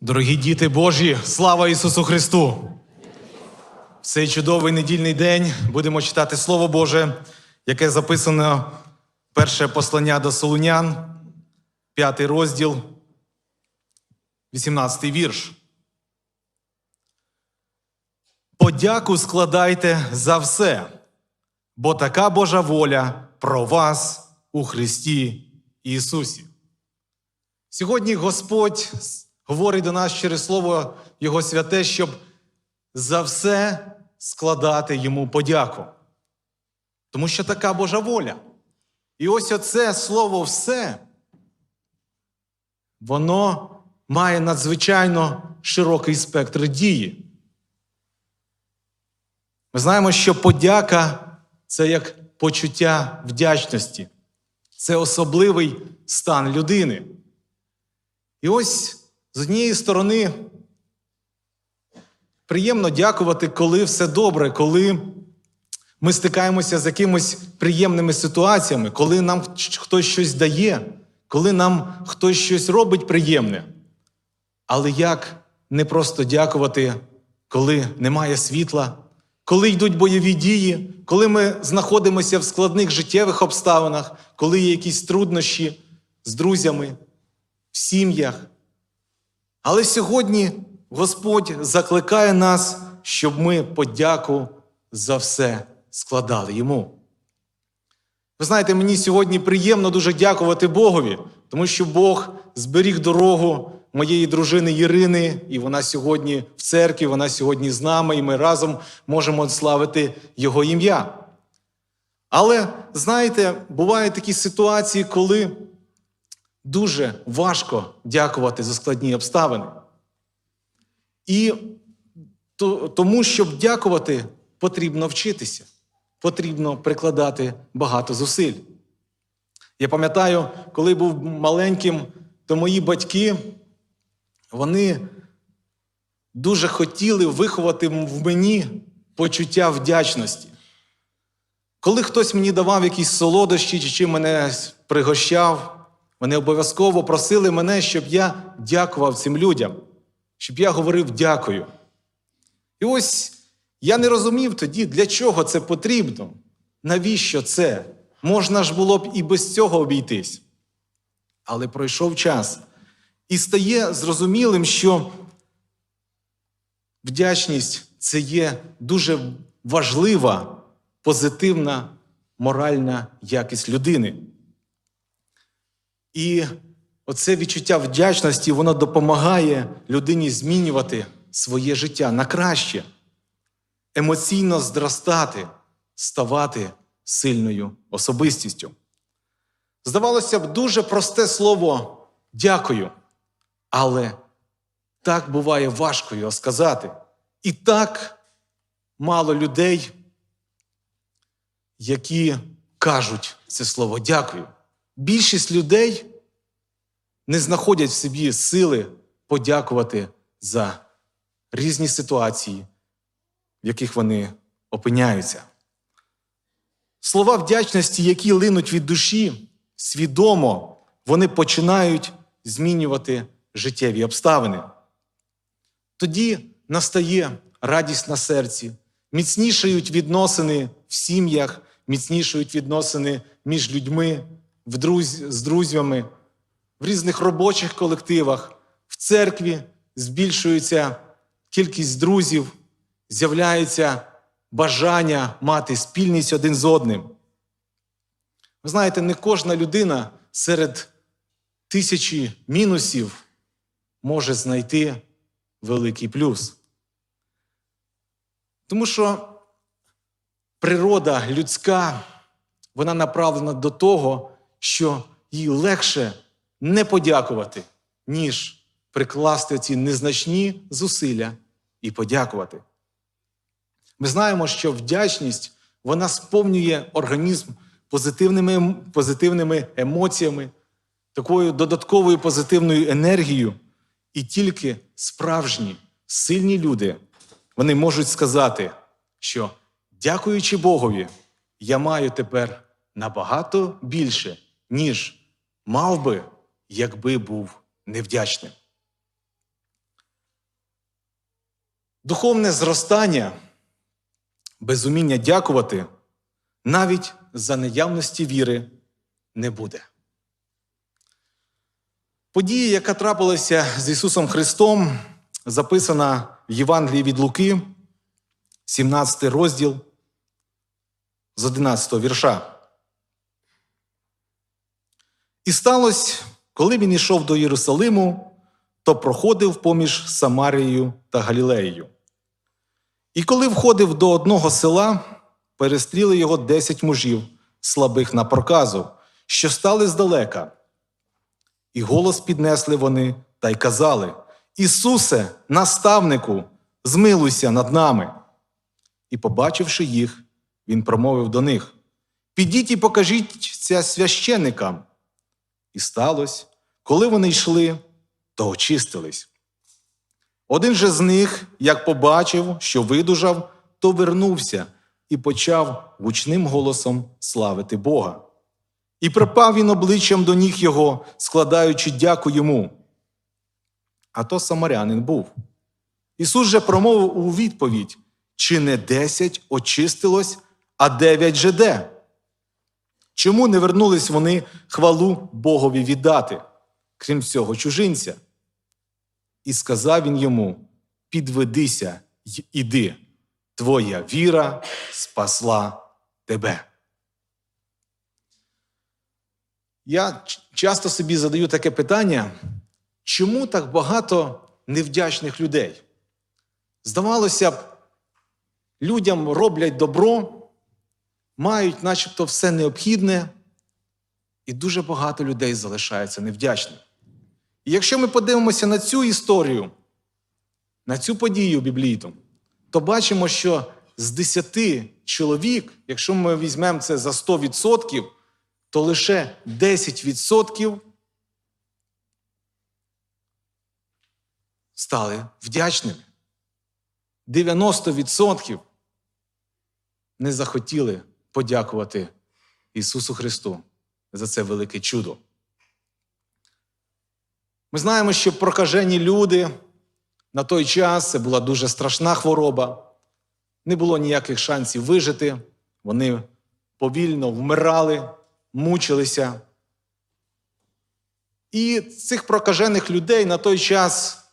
Дорогі діти Божі, слава Ісусу Христу! В цей чудовий недільний день будемо читати Слово Боже, яке записано перше послання до Солунян, п'ятий розділ, 18 вірш. Подяку складайте за все, бо така Божа воля про вас у Христі Ісусі. Сьогодні Господь говорить до нас через Слово Його святе, щоб за все складати йому подяку. Тому що така Божа воля. І ось оце слово все, воно має надзвичайно широкий спектр дії. Ми знаємо, що подяка це як почуття вдячності, це особливий стан людини. І ось з однієї сторони приємно дякувати, коли все добре, коли ми стикаємося з якимись приємними ситуаціями, коли нам хтось щось дає, коли нам хтось щось робить приємне. Але як не просто дякувати, коли немає світла, коли йдуть бойові дії, коли ми знаходимося в складних життєвих обставинах, коли є якісь труднощі з друзями, в сім'ях. Але сьогодні Господь закликає нас, щоб ми подяку за все складали йому. Ви знаєте, мені сьогодні приємно дуже дякувати Богові, тому що Бог зберіг дорогу моєї дружини Ірини, і вона сьогодні в церкві, вона сьогодні з нами, і ми разом можемо славити Його ім'я. Але знаєте, бувають такі ситуації, коли дуже важко дякувати за складні обставини. І тому, щоб дякувати, потрібно вчитися, потрібно прикладати багато зусиль. Я пам'ятаю, коли був маленьким, то мої батьки, вони дуже хотіли виховати в мені почуття вдячності. Коли хтось мені давав якісь солодощі, чи мене пригощав, вони обов'язково просили мене, щоб я дякував цим людям, щоб я говорив дякую. І ось я не розумів тоді, для чого це потрібно, навіщо це? Можна ж було б і без цього обійтись. Але пройшов час, і стає зрозумілим, що вдячність це є дуже важлива, позитивна моральна якість людини. І оце відчуття вдячності, воно допомагає людині змінювати своє життя на краще, емоційно зростати, ставати сильною особистістю. Здавалося б, дуже просте слово дякую, але так буває важко його сказати. І так мало людей, які кажуть це слово дякую. Більшість людей не знаходять в собі сили подякувати за різні ситуації, в яких вони опиняються. Слова вдячності, які линуть від душі, свідомо, вони починають змінювати життєві обставини. Тоді настає радість на серці, міцнішають відносини в сім'ях, міцнішають відносини між людьми в друз... з друзями, в різних робочих колективах, в церкві збільшується кількість друзів, з'являється бажання мати спільність один з одним. Ви знаєте, не кожна людина серед тисячі мінусів може знайти великий плюс. Тому що природа людська, вона направлена до того, що їй легше не подякувати, ніж прикласти ці незначні зусилля і подякувати. Ми знаємо, що вдячність вона сповнює організм позитивними, позитивними емоціями, такою додатковою позитивною енергією. І тільки справжні, сильні люди вони можуть сказати, що дякуючи Богові, я маю тепер набагато більше, ніж мав би, якби був невдячним. Духовне зростання без уміння дякувати навіть за наявності віри не буде. Подія, яка трапилася з Ісусом Христом, записана в Євангелії від Луки, 17 розділ з 11 вірша. І сталося, коли він йшов до Єрусалиму, то проходив поміж Самарією та Галілеєю. І коли входив до одного села, перестріли його десять мужів, слабих на проказу, що стали здалека. І голос піднесли вони та й казали: Ісусе, наставнику, змилуйся над нами. І, побачивши їх, він промовив до них: Підіть і покажіть це священикам. І сталося, коли вони йшли, то очистились. Один же з них, як побачив, що видужав, то вернувся і почав гучним голосом славити Бога. І припав він обличчям до ніг його, складаючи дяку йому. А то самарянин був. Ісус же промовив у відповідь: чи не десять очистилось, а дев'ять же де? Чому не вернулись вони хвалу Богові віддати, крім цього чужинця? І сказав він йому: Підведися й іди, твоя віра спасла тебе. Я часто собі задаю таке питання, чому так багато невдячних людей? Здавалося б, людям роблять добро, мають начебто все необхідне, і дуже багато людей залишаються невдячними. І якщо ми подивимося на цю історію, на цю подію біблійну, то бачимо, що з 10 чоловік, якщо ми візьмемо це за 100%, то лише 10% стали вдячними. 90% не захотіли подякувати Ісусу Христу за це велике чудо. Ми знаємо, що прокажені люди на той час це була дуже страшна хвороба, не було ніяких шансів вижити, вони повільно вмирали, мучилися. І цих прокажених людей на той час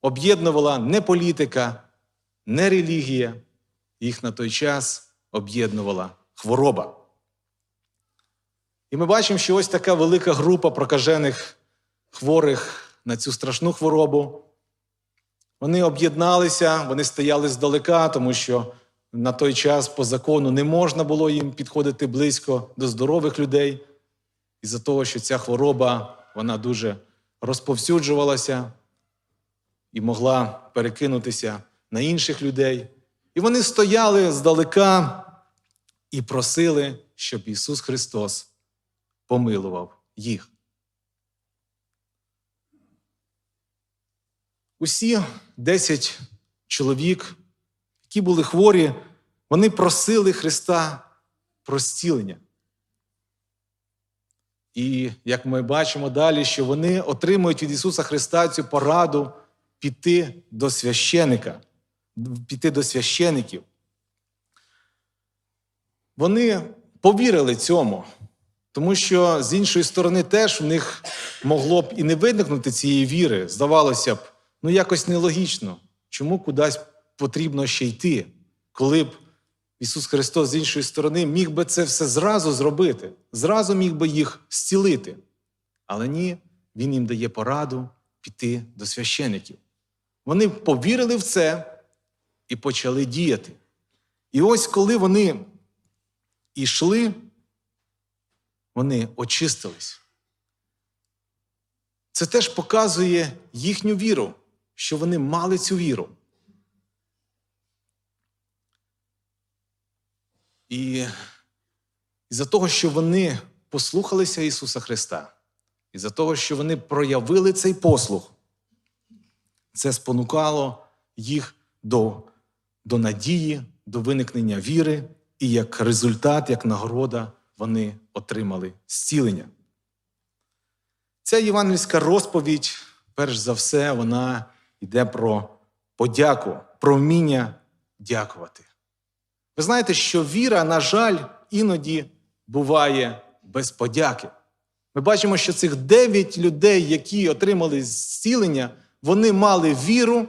об'єднувала не політика, не релігія, їх на той час об'єднувала хвороба. І ми бачимо, що ось така велика група прокажених хворих на цю страшну хворобу. Вони об'єдналися, вони стояли здалека, тому що на той час по закону не можна було їм підходити близько до здорових людей. Із-за того, що ця хвороба вона дуже розповсюджувалася і могла перекинутися на інших людей. І вони стояли здалека і просили, щоб Ісус Христос помилував їх. Усі 10 чоловік, які були хворі, вони просили Христа про зцілення. І як ми бачимо далі, що вони отримують від Ісуса Христа цю пораду піти до священика, піти до священиків. Вони повірили цьому, тому що з іншої сторони теж в них могло б і не виникнути цієї віри. Здавалося б, ну якось нелогічно, чому кудись потрібно ще йти, коли б Ісус Христос з іншої сторони міг би це все зразу зробити, зразу міг би їх зцілити. Але ні, Він їм дає пораду піти до священиків. Вони повірили в це і почали діяти. І ось коли вони йшли, вони очистились. Це теж показує їхню віру, що вони мали цю віру. І із-за того, що вони послухалися Ісуса Христа, із-за того, що вони проявили цей послух, це спонукало їх до, до надії, до виникнення віри, і як результат, як нагорода, вони отримали зцілення. Ця євангельська розповідь, перш за все, вона йде про подяку, про вміння дякувати. Ви знаєте, що віра, на жаль, іноді буває без подяки. Ми бачимо, що цих дев'ять людей, які отримали зцілення, вони мали віру,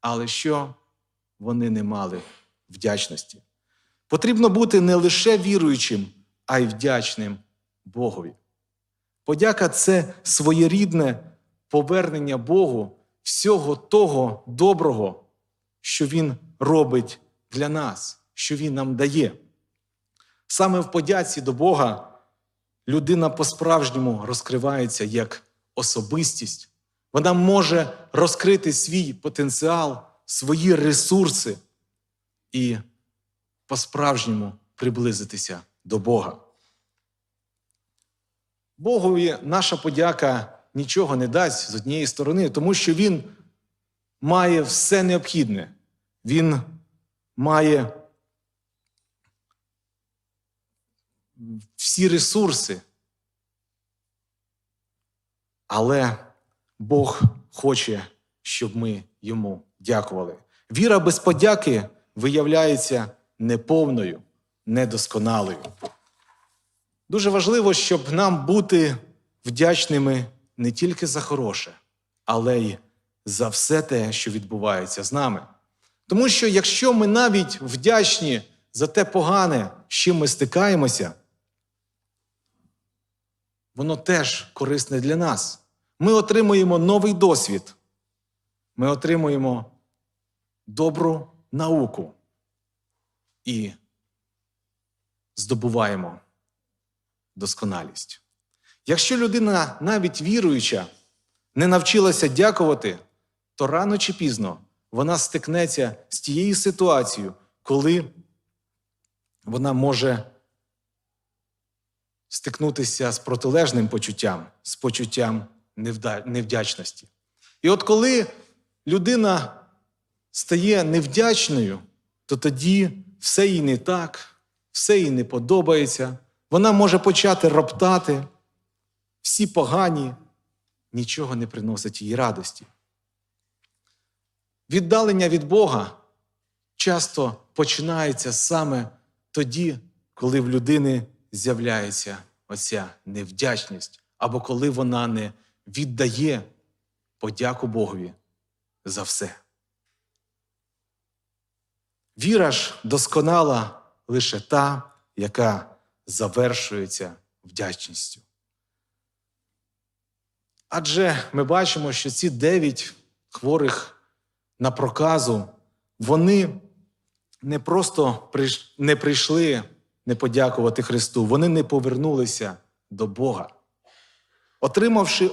але що вони не мали вдячності. Потрібно бути не лише віруючим, а й вдячним Богові. Подяка це своєрідне повернення Богу всього того доброго, що Він робить для нас, що Він нам дає. Саме в подяці до Бога людина по-справжньому розкривається як особистість. Вона може розкрити свій потенціал, свої ресурси і по-справжньому приблизитися до Бога. Богові наша подяка нічого не дасть з однієї сторони, тому що Він має все необхідне. Він має всі ресурси. Але Бог хоче, щоб ми йому дякували. Віра без подяки виявляється неповною, недосконалою. Дуже важливо, щоб нам бути вдячними не тільки за хороше, але й за все те, що відбувається з нами. Тому що якщо ми навіть вдячні за те погане, з чим ми стикаємося, воно теж корисне для нас. Ми отримуємо новий досвід, ми отримуємо добру науку і здобуваємо досконалість. Якщо людина, навіть віруюча, не навчилася дякувати, то рано чи пізно вона стикнеться з тією ситуацією, коли вона може стикнутися з протилежним почуттям, з почуттям невдячності. І от коли людина стає невдячною, то тоді все їй не так, все їй не подобається. Вона може почати роптати, всі погані, нічого не приносить їй радості. Віддалення від Бога часто починається саме тоді, коли в людини з'являється оця невдячність, або коли вона не віддає подяку Богові за все. Віра ж досконала лише та, яка завершується вдячністю. Адже ми бачимо, що ці дев'ять хворих на проказу, вони не просто не прийшли не подякувати Христу, вони не повернулися до Бога. Отримавши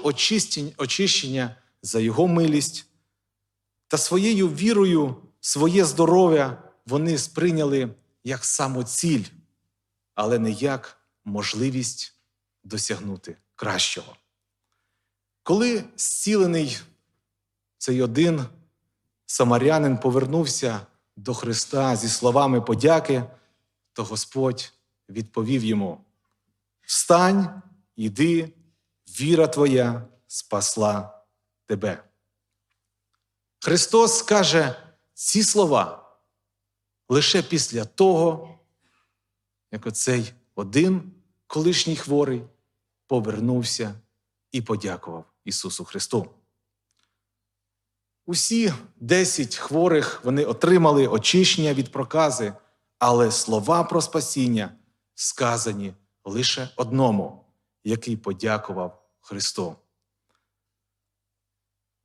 очищення за Його милість та своєю вірою, своє здоров'я вони сприйняли як самоціль, але не як можливість досягнути кращого. Коли зцілений цей один самарянин повернувся до Христа зі словами подяки, то Господь відповів йому: Встань, іди, віра твоя спасла тебе. Христос каже ці слова лише після того, як оцей один колишній хворий повернувся і подякував Ісусу Христу. Усі десять хворих вони отримали очищення від прокази, але слова про спасіння сказані лише одному, який подякував Христу.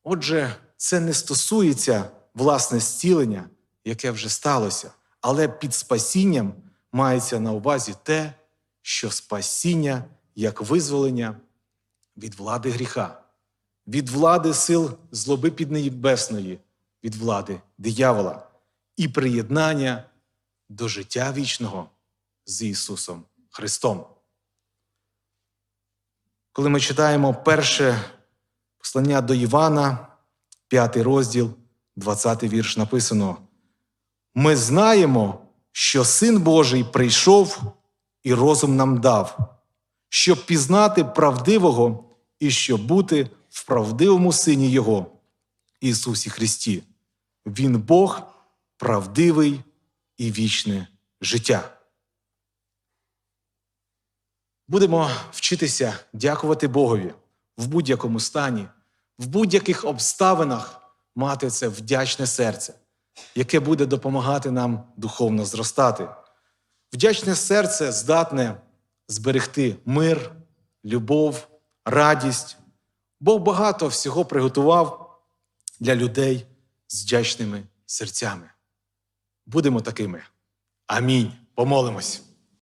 Отже, це не стосується власне зцілення, яке вже сталося, але під спасінням мається на увазі те, що спасіння як визволення від влади гріха, від влади сил злоби піднебесної, від влади диявола і приєднання до життя вічного з Ісусом Христом. Коли ми читаємо перше послання до Івана, п'ятий розділ, 20 вірш написано: Ми знаємо, що Син Божий прийшов і розум нам дав, щоб пізнати правдивого і щоб бути в правдивому Сині Його, Ісусі Христі. Він Бог правдивий і вічне життя. Будемо вчитися дякувати Богові в будь-якому стані, в будь-яких обставинах мати це вдячне серце, яке буде допомагати нам духовно зростати. Вдячне серце здатне зберегти мир, любов, радість. Бог багато всього приготував для людей з вдячними серцями. Будемо такими. Амінь. Помолимось.